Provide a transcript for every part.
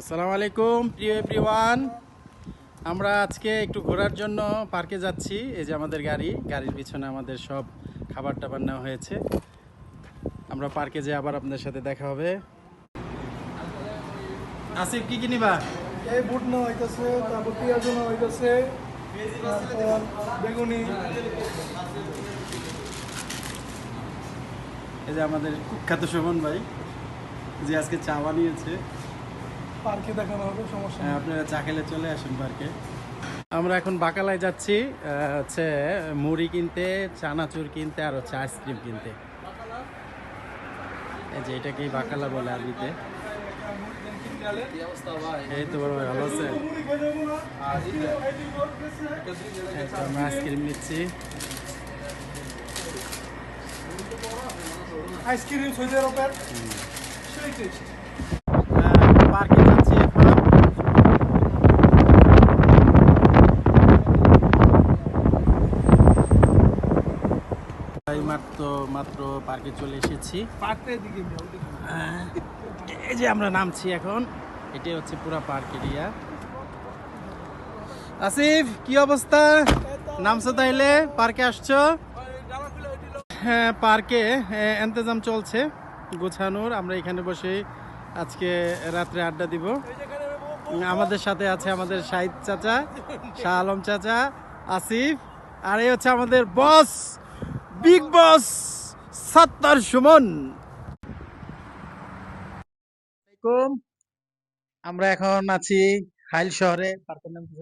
আসসালামু আলাইকুম প্রিয় এভরিওয়ান আমরা আজকে একটু ঘোরার জন্য পার্কে যাচ্ছি। এই যে আমাদের গাড়ি গাড়ির পিছনে আমাদের সব খাবার টাবার নেওয়া হয়েছে। আমরা পার্কে যেয়ে আবার আপনাদের সাথে দেখা হবে। আসিফ কি কিনিবা এই বুট না হইতেছে তারপর পেঁয়াজ না হইতেছে বেগুনি। এই যে আমাদের কুখ্যাত শোভন ভাই যে আজকে চা বানিয়েছে। পার্কে দেখানো হবে সমস্যা হ্যাঁ। আপনারা চা খেলে চলে আসুন পার্কে। আমরা এখন বাকালায় যাচ্ছি হচ্ছে মুড়ি কিনতে চানাচুর কিনতে আর হচ্ছে আইসক্রিম কিনতে। এই যে এটাকেই বাকালা বলে আরবিতে। এই তো বড় ভালো আছে? আমরা আইসক্রিম নিচ্ছি। আইসক্রিম সৌদি আরবের। পার্কে যাচ্ছি এখন। মাত্র মাত্র পার্কে চলে এসেছি। আহ, এই যে আমরা নামছি এখন এটাই হচ্ছে পুরা পার্ক এরিয়া। আসিফ কি অবস্থা? নামছো তাইলে? পার্কে আসছো? হ্যাঁ পার্কে এন্তেজাম চলছে গোছানোর। আমরা এখানে বসে আজকে রাত্রে আড্ডা দিব। আমাদের সাথে আছে আমাদের শাহিদ চাচা, শাহ আলম চাচা, আসিফ, আর এই হচ্ছে আমাদের বস, বিগ বস, সত্তর সুমন। আমরা এখন আছি হাইল শহরে, পার্কের নাম কি?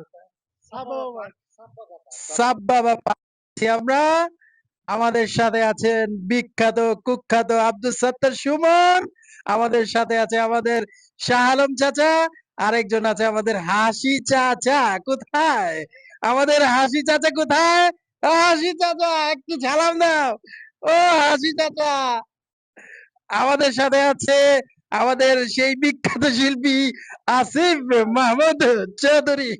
আমরা। আমাদের সাথে আছেন বিখ্যাত, কুখ্যাত আব্দুল সত্তর সুমন। আমাদের সাথে আছে আমাদের শাহ আলম চাচা, আরেকজন আছে আমাদের হাসি চাচা, কোথায়? আমাদের হাসি চাচা কোথায়? হাসি চাচা, একটু ঝালাম দাও। ও হাসি চাচা। আমাদের সাথে আছে আমাদের সেই বিখ্যাত শিল্পী আসিফ মাহমুদ চৌধুরী।